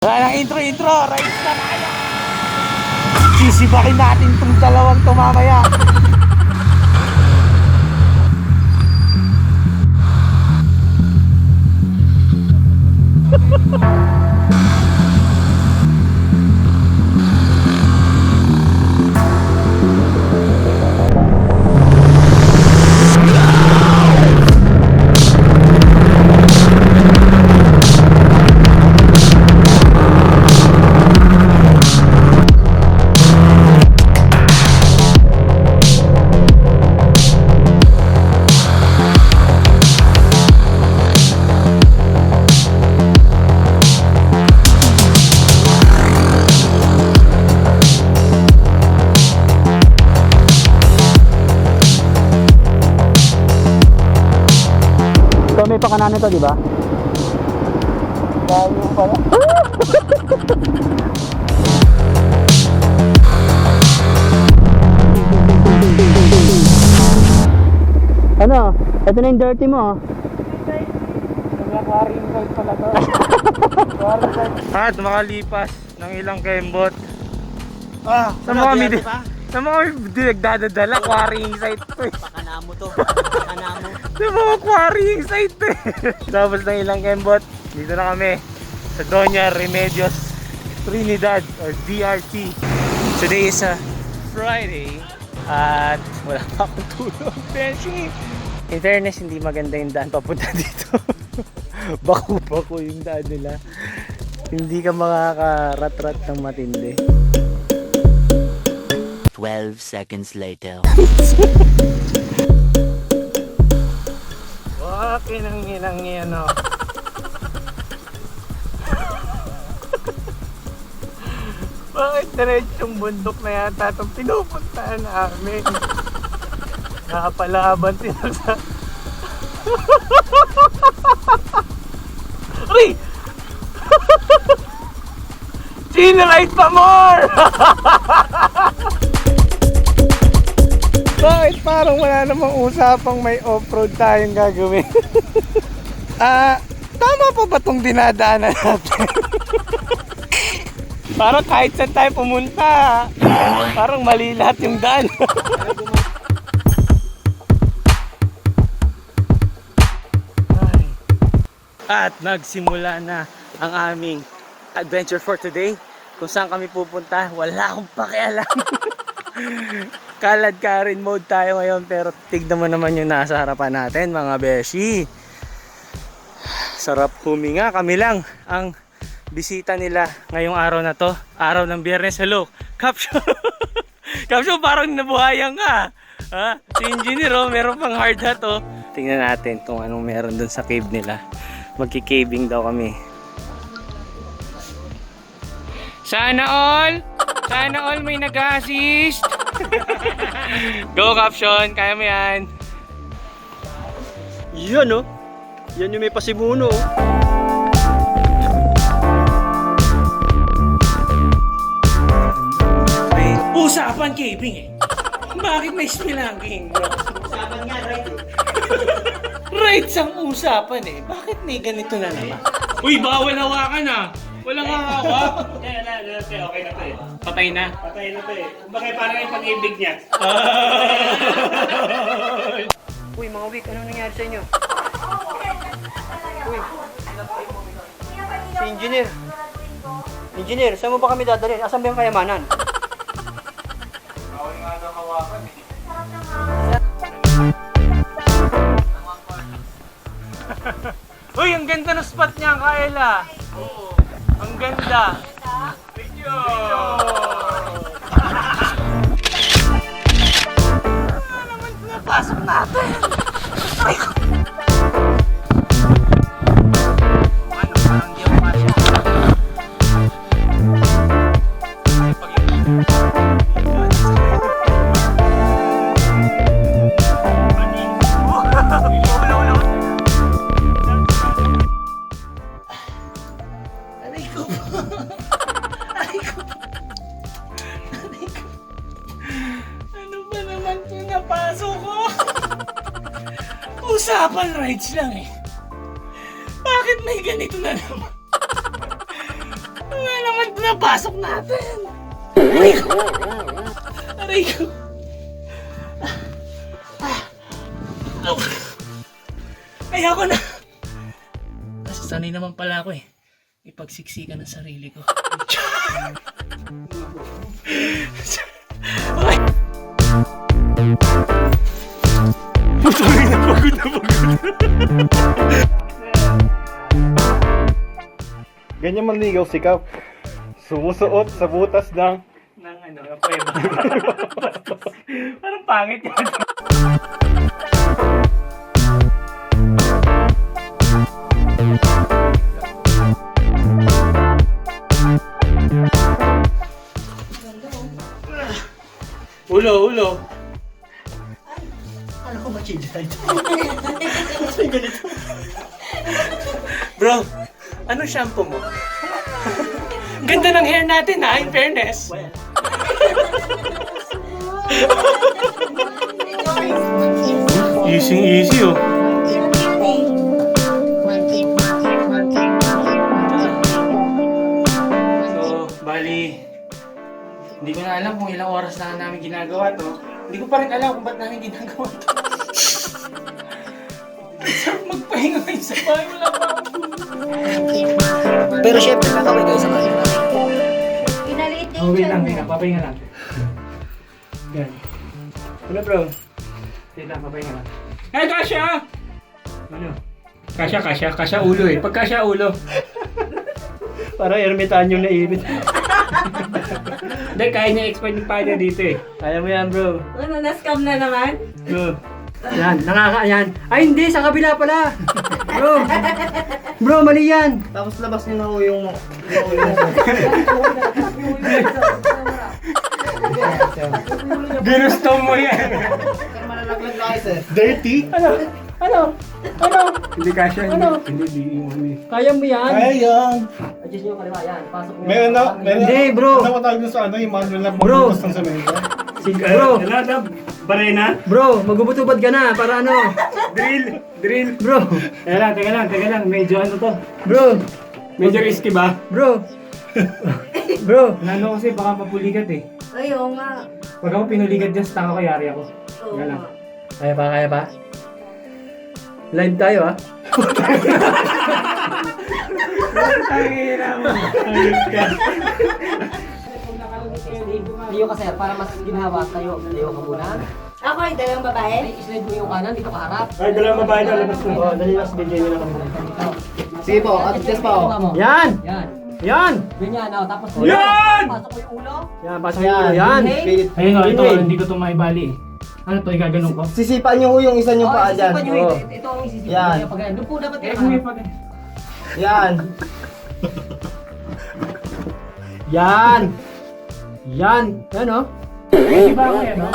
Wala intro, intro. Rides na tayo. Sisibakin natin tong dalawang to mamaya. Ito may pakanan ito, di ba? Layo pala. ano? Ito na yung dirty mo. At makalipas ng ilang kembot. Ah, sa mga kami di- sa mga kami di nagdadadala, quarrying site to eh. Pakanamo to. Pakanamo. Sa mga quarrying site eh. Tapos ng ilang kembot, dito na kami sa Doña Remedios Trinidad or DRT. Today is a Friday at wala pa akong tulog. Beshi! In fairness, hindi maganda yung daan papunta dito. Baku-baku yung daan nila. Hindi ka makakarat-rat ng matindi. 12 seconds later. Wakin ang inang yan o. Bakit diretsong bundok na yata itong pinupuntahan namin? Nakapalaban sila sa... Uy! Sinalight pa more! Bakit parang wala namang usapang may off-road tayong gagawin? Ah, tama pa ba itong dinadaanan natin? parang kahit saan tayo pumunta, parang mali lahat yung daan. At nagsimula na ang aming adventure for today. Kung saan kami pupunta, wala akong pakialam. Kalad ka rin mode tayo ngayon pero tignan mo naman yung nasa harapan natin mga beshi. Sarap huminga. Kami lang ang bisita nila ngayong araw na to. Araw ng biyernes. Hello, Caption. Caption parang nabuhayan ka. Ha? Si engineer oh, meron pang hard hat oh. Tingnan natin kung anong meron dun sa cave nila. Magki-caving daw kami. Sana all! Sana all may nag-assist! Go caption, kaya mo yan. Yan oh. Yan yung may pasimuno oh. Usapan caving eh. Bakit may spelunking bro? Usapan nga, right? Rights ang usapan eh. Bakit may ganito na naman? Uy, bawal hawakan ah. Walang hawak. Eh, na, na, na, okay na to eh. Patay na. Patay na to eh. Bakit parang yung pag-ibig niya? Uy mga week, anong nangyari sa inyo? Uy. Si engineer. Engineer, saan mo ba kami dadalhin? Asan ba yung kayamanan? Uy, ang ganda ng spot niya, Kaela. Ang ganda. Aray Bakit may ganito na naman? napasok natin. Aray ko. Aray ko. Ah. Ayoko na. Kasi sanay naman pala ako eh. Ipagsiksikan ng sarili ko. Okay. Pagod na pagod. Ganyan manligaw si Kap. Sumusuot sa butas ng... ng ano, ng kuweba. Parang pangit yan. Ulo, ulo. Alam ko ba change light? Bro, ano shampoo mo? Ganda ng hair natin ha, in fairness. easy, easy oh. So, bali, hindi ko na alam kung ilang oras na namin ginagawa to. Hindi ko pa rin alam kung ba't namin ginagawa to. Sarap magpahinga ngayon sa bahay, wala pa akong Pero syempre, kakaway kayo sa kanila. Pinaliit niya Oh, yung wait lang, wait lang. Papahinga lang. Yan. Ano bro? Wait lang, papahinga lang. Hey, Kasha! Ano? Kasha, Kasha. Kasha ulo eh. Pag Kasha ulo. Para ermitan yung nainit. Hindi, kaya niya expand yung panya dito eh. Kaya mo yan, bro. Ano, na-scam na naman? Bro. Yan, nakaka yan. Ay hindi, sa kabila pala. Bro. Bro, mali yan. Tapos labas niyo na ho yung... Ginusto mo yan. Malalaglag na kayo, sir. Dirty? Ano? Ano? Ano? Hindi Kasha. Ano? Hindi, hindi. hindi. Kaya mo yan. Kaya yan. Adjust nyo kaliwa, yan. Pasok nyo. Meron na, meron Hindi, bro. Ano ba tawag sa ano, yung manual na Bro. pagbutas ng semento? Si, bro, Wala na, bro, magubutubad ka na para ano? Drill, drill. Bro, Teka lang, teka lang, teka lang. Medyo ano to. bro, Medyo risky ba? bro. bro, Nano kasi baka mapuligat eh. Ay, oo nga. Pag ako pinuligat dyan sa tao, kayari ako. Oo Nga lang. nga. kaya pa, kaya pa? Live tayo ah. Tayo ka sir, para mas ginawa tayo. Tayo ka muna. Ako ay dalawang babae. Ay, slide mo yung kanan, dito ka harap. Ay, dalawang babae na labas ko. Oh, dali mas bigyan niyo na kami. Sige po, at test pa oh. Yan! Yan. Yan! Ganyan, oh, tapos Yan! pasok mo yung ulo. Yan, pasok yung ulo. Yan! Ayun o, ito, Win-win. hindi ko ito maibali. Ano to, igaganon ko? Sisipan niyo ho yung isa niyong Oh, paa dyan. isipan nyo Oh. ito. Ito ang isisipan Yan. nyo. Pag doon po dapat pag... Yan. Yan! Yan! Yan oh. Di ba ako yan, no?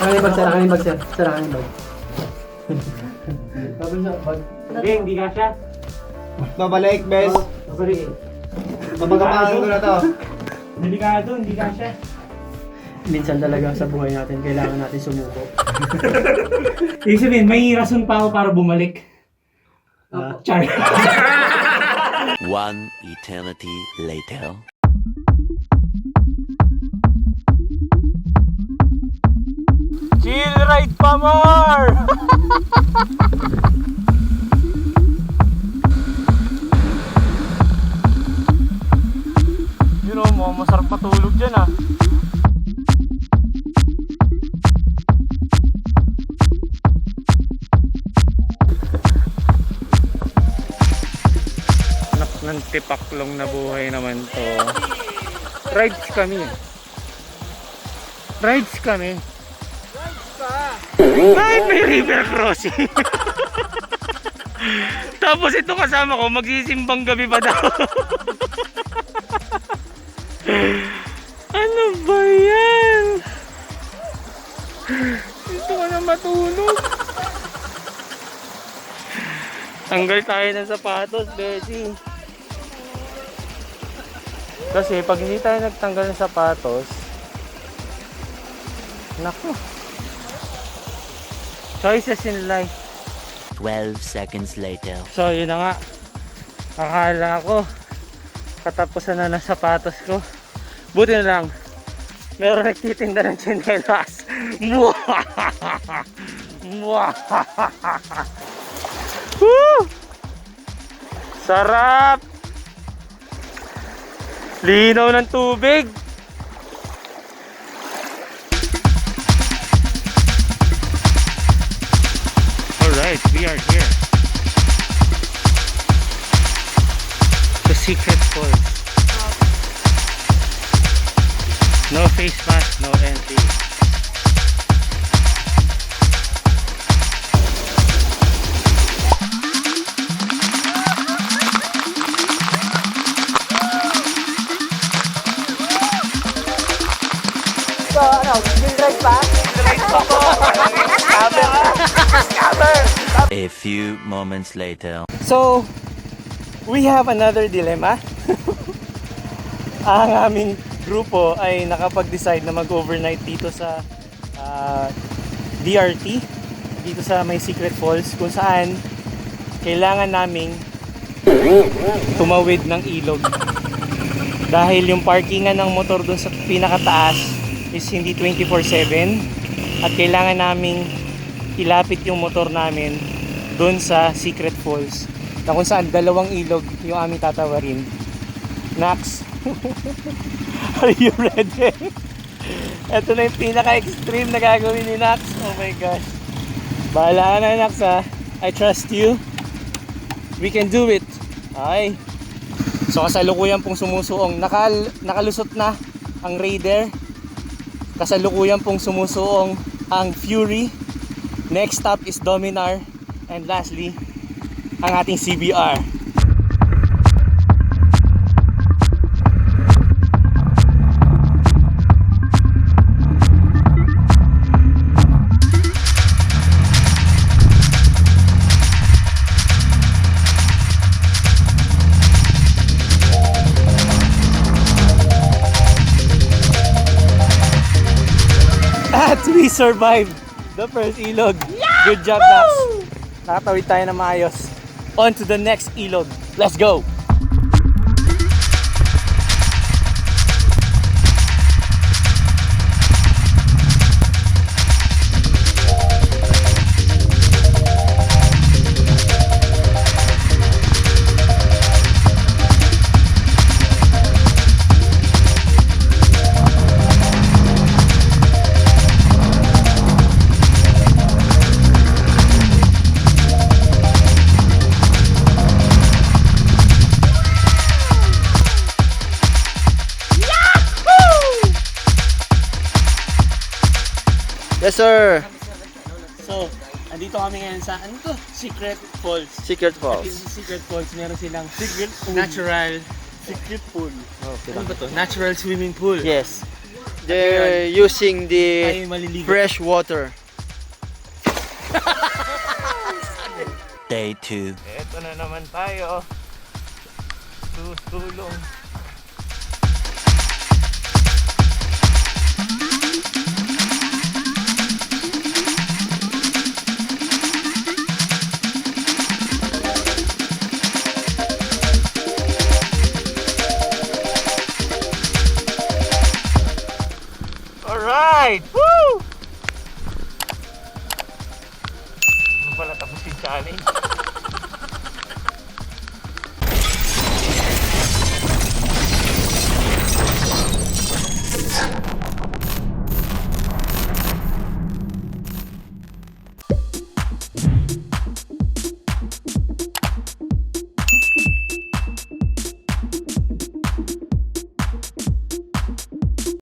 Sarang yung bag, sarang yung bag, sir. Sarang yung bag. Sabi siya, bag. Hindi, hindi ka siya. Babalik, bes. Sorry. Babagapahan ko na to. Delikado, hindi ka siya. Minsan talaga sa buhay natin, kailangan natin sumuko. Ibig sabihin, may rason pa ako para bumalik. Char. One eternity later. Ride pa more! Yun o, mo, masarap matulog dyan ah. Anak ng tipaklong na buhay naman to. Rides kami. Rides kami. Ay, may river crossing. Tapos ito kasama ko, magsisimbang gabi pa daw. ano ba yan? Dito ka na matulog. Tanggal tayo ng sapatos, Bessie. Kasi pag hindi tayo nagtanggal ng sapatos, naku, choices in life. 12 seconds later. So, yun na nga. Akala ko, katapusan na ng sapatos ko. Buti na lang, meron nagtitinda ng! Mwah! Woo! Sarap! Linaw ng tubig. We are here. The secret falls. No face mask, no entry. A few moments later. So, we have another dilemma. Ang aming grupo ay nakapag-decide na mag-overnight dito sa ah, DRT, dito sa may Secret Falls, kung saan kailangan naming tumawid ng ilog. Dahil yung parkingan ng motor dun sa pinakataas is hindi 24-7 at kailangan naming ilapit yung motor namin doon sa Secret Falls na kung saan dalawang ilog yung aming tatawarin. Nax, are you ready? Ito na yung pinaka-extreme na gagawin ni Nax. Oh my gosh. Bahala na Nax ha. I trust you. We can do it. Ay. So kasalukuyan pong sumusuong. Nakal nakalusot na ang Raider. Kasalukuyan pong sumusuong ang Fury. Next stop is Dominar. And lastly, ang ating CBR. Survived the first ilog. Good job, Dax. Nakatawid tayo na maayos. On to the next ilog. Let's go! Yes, sir. So, andito kami ngayon sa, ano to? Secret Falls. Secret Dito Falls. sa Secret Falls, meron silang secret natural secret pool. Ano ba to? Natural swimming pool. Yes. They're using the maliligo. fresh water. Day 2. Eto na naman tayo. Tutulong. Alright! Woo! Ano pala tapos yung challenge?